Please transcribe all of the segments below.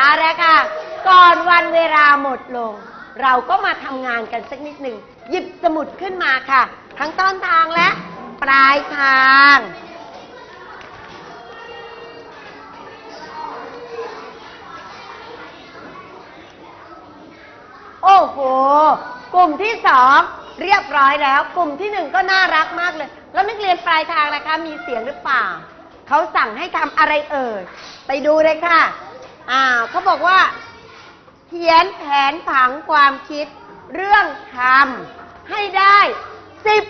เอาละค่ะ ก่อนวันเวลาหมดลง เราก็มาทำงานกันสักนิดหนึ่ง หยิบสมุดขึ้นมาค่ะ ทั้งต้นทางและปลายทาง โอ้โห กลุ่มที่สองเรียบร้อยแล้ว กลุ่มที่หนึ่งก็น่ารักมากเลย แล้วนักเรียนปลายทางนะคะ มีเสียงหรือเปล่า เขาสั่งให้ทำอะไรเอ่ย ไปดูเลยค่ะ อ่าเขาบอกว่า เขียนแผนผังความคิดเรื่องคำให้ได้สิบ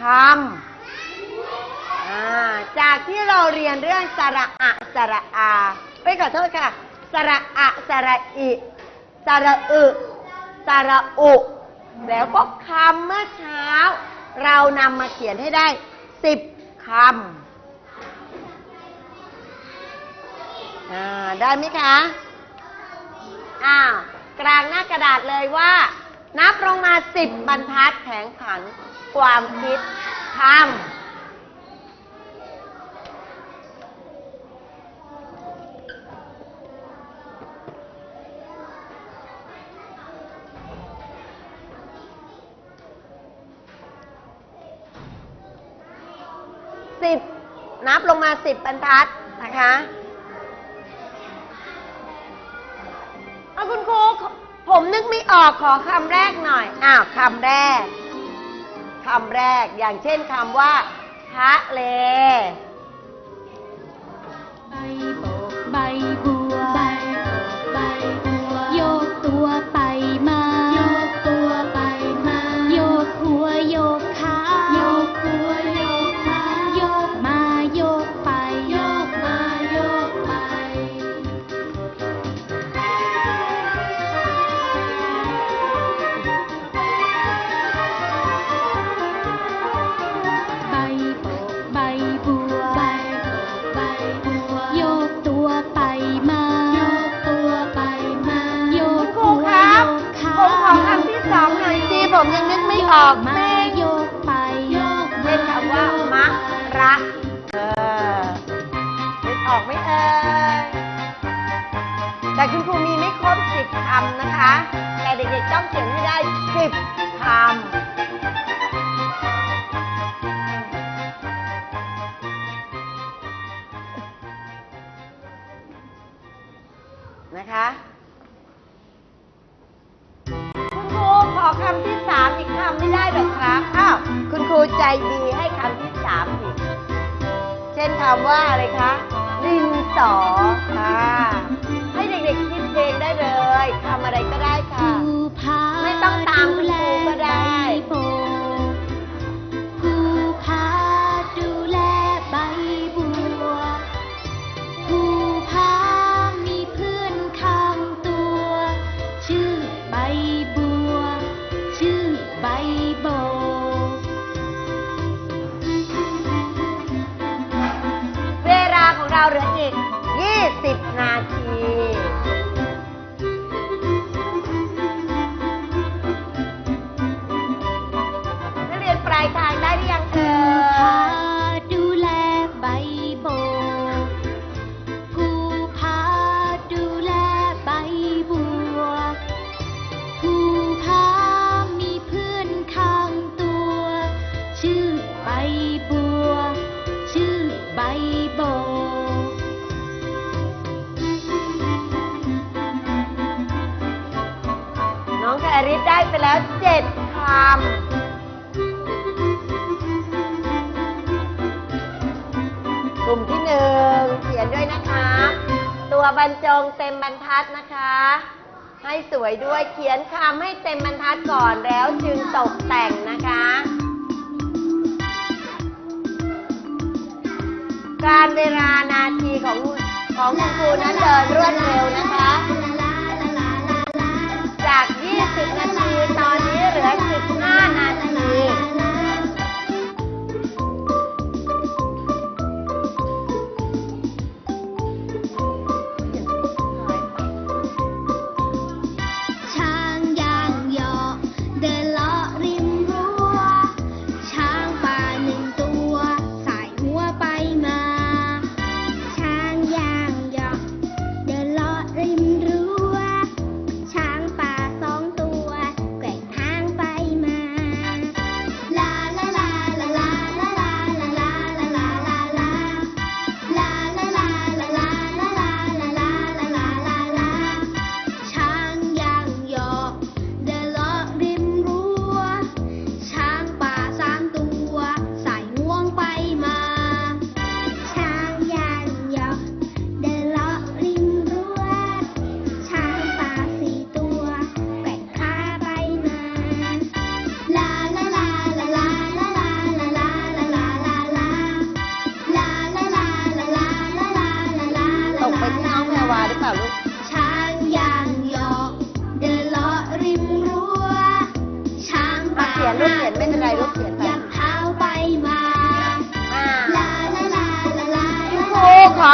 คำอ่าจากที่เราเรียนเรื่องสระอะสระอาไปขอโทษค่ะ สระอะสระอิสระอึสระอุ แล้วก็คำเมื่อเช้า เรานำมาเขียนให้ได้สิบคำ อ่าได้ไหมคะ อ้าว กลางหน้ากระดาษเลยว่า นับลงมาสิบบรรทัดแผงผัน ความคิดคำสิบนับลงมาสิบบรรทัดนะคะ คุณครูผมนึกไม่ออกขอคำแรกหน่อย อ้าวคำแรกคำแรกอย่างเช่นคำว่าทะเล แต่เด็กๆต้องเขียนให้ได้สิบคำ นะคะ คุณครูขอคำที่สามอีกคำไม่ได้เหรอครับ อ้าว คุณครูใจดีให้คำที่สามอีก เช่นคำว่าอะไรคะดินสอค่ะให้เด็กๆคิดเพลงได้เลยคำอะไรก็ได้ค่ะ ต้องตามคุณครูก็ได้ใบโบกภูผาดูแลใบบัวภูผามีเพื่อนข้างตัว ชื่อใบบัว ชื่อใบโบ เวลาของเราเหลืออีก องแคริสได้ไปแล้ว7คำกลุ่มที่หนึ่งเขียนด้วยนะคะ ตัวบรรจงเต็มบรรทัดนะคะ ให้สวยด้วยเขียนคำให้เต็มบรรทัดก่อนแล้วจึงตกแต่งนะคะการเวลานาทีของของคุณครูนั้นเดินรวดเร็วนะคะ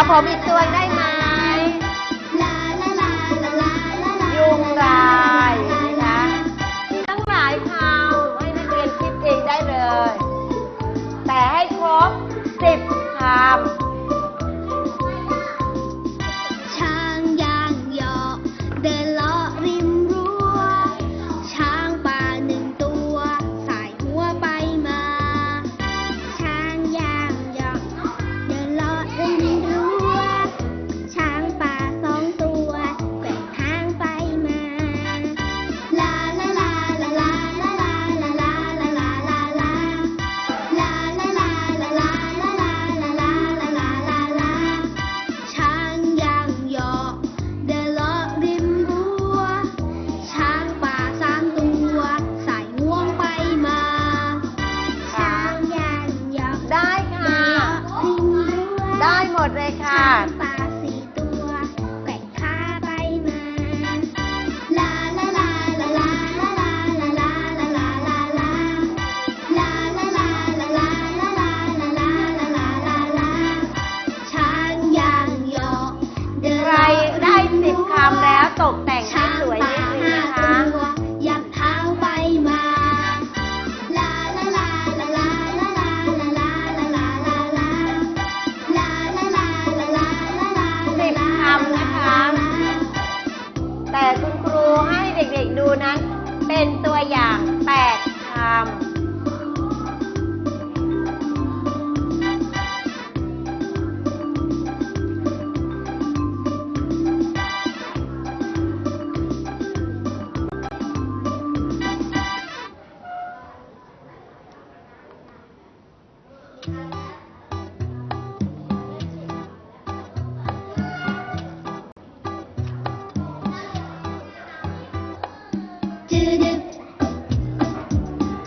ขอผมีกตัวได้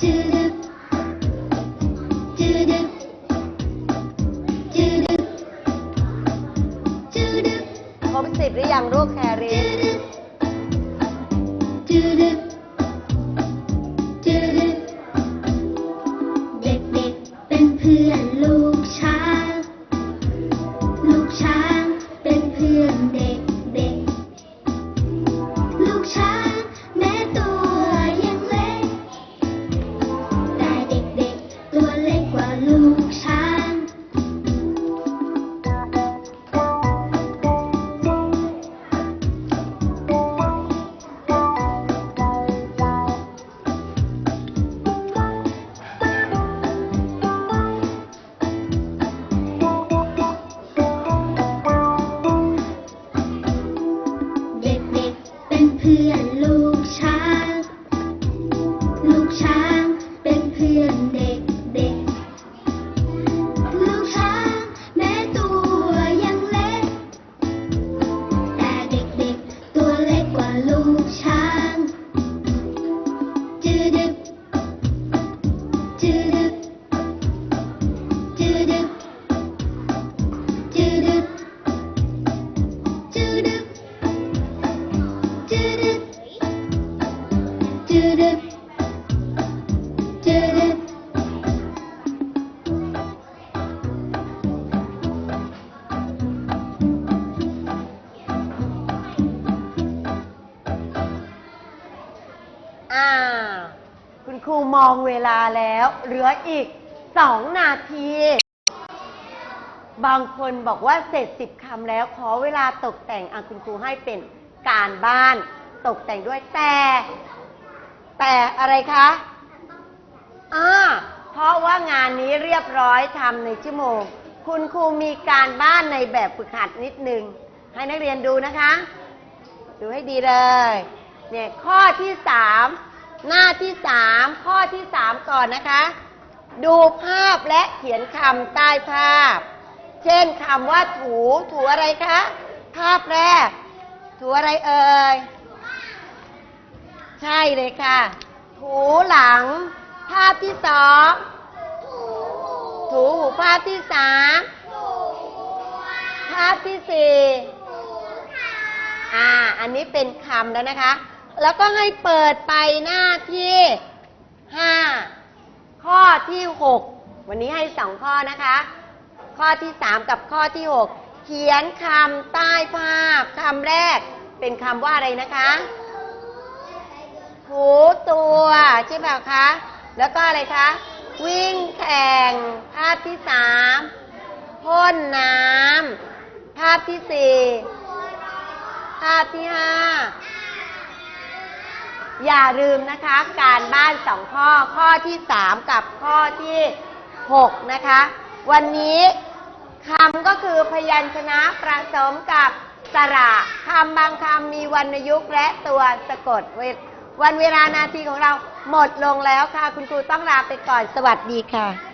to อ่า คุณครูมองเวลาแล้ว เหลืออีกสองนาที บางคนบอกว่าเสร็จสิบคำแล้ว ขอเวลาตกแต่งอะคุณครูให้เป็นการบ้าน ตกแต่งด้วยแต่ แต่อะไรคะอ่าเพราะว่างานนี้เรียบร้อยทำในชั่วโมง คุณครูมีการบ้านในแบบฝึกหัดนิดนึง ให้นักเรียนดูนะคะ ดูให้ดีเลย เนี่ยข้อที่สามหน้าที่สามข้อที่สามก่อนนะคะ ดูภาพและเขียนคำใต้ภาพ เช่นคำว่าถูถูอะไรคะ ภาพแรก ถูอะไรเอ่ย ใช่เลยค่ะ ถูหลัง ภาพที่สอง ถูถูภาพที่สามถูภาพที่สี่อ่า อันนี้เป็นคำแล้วนะคะ แล้วก็ให้เปิดไปหน้าที่ห้า ข้อที่หก วันนี้ให้สองข้อนะคะ ข้อที่สามกับข้อที่หก เขียนคำใต้ภาพคำแรกเป็นคำว่าอะไรนะคะ ใช่เปล่าคะ แล้วก็อะไรคะ วิ่งแข่ง ภาพที่สามพ่นน้ำ ภาพที่สี่ภาพที่ห้าอย่าลืมนะคะ การบ้านสองข้อ ข้อที่สามกับข้อที่หกนะคะ วันนี้คำก็คือพยัญชนะประสมกับสระคำบางคำมีวรรณยุกต์และตัวสะกดเว วันเวลานาทีของเราหมดลงแล้วค่ะ คุณครูต้องลาไปก่อนสวัสดีค่ะ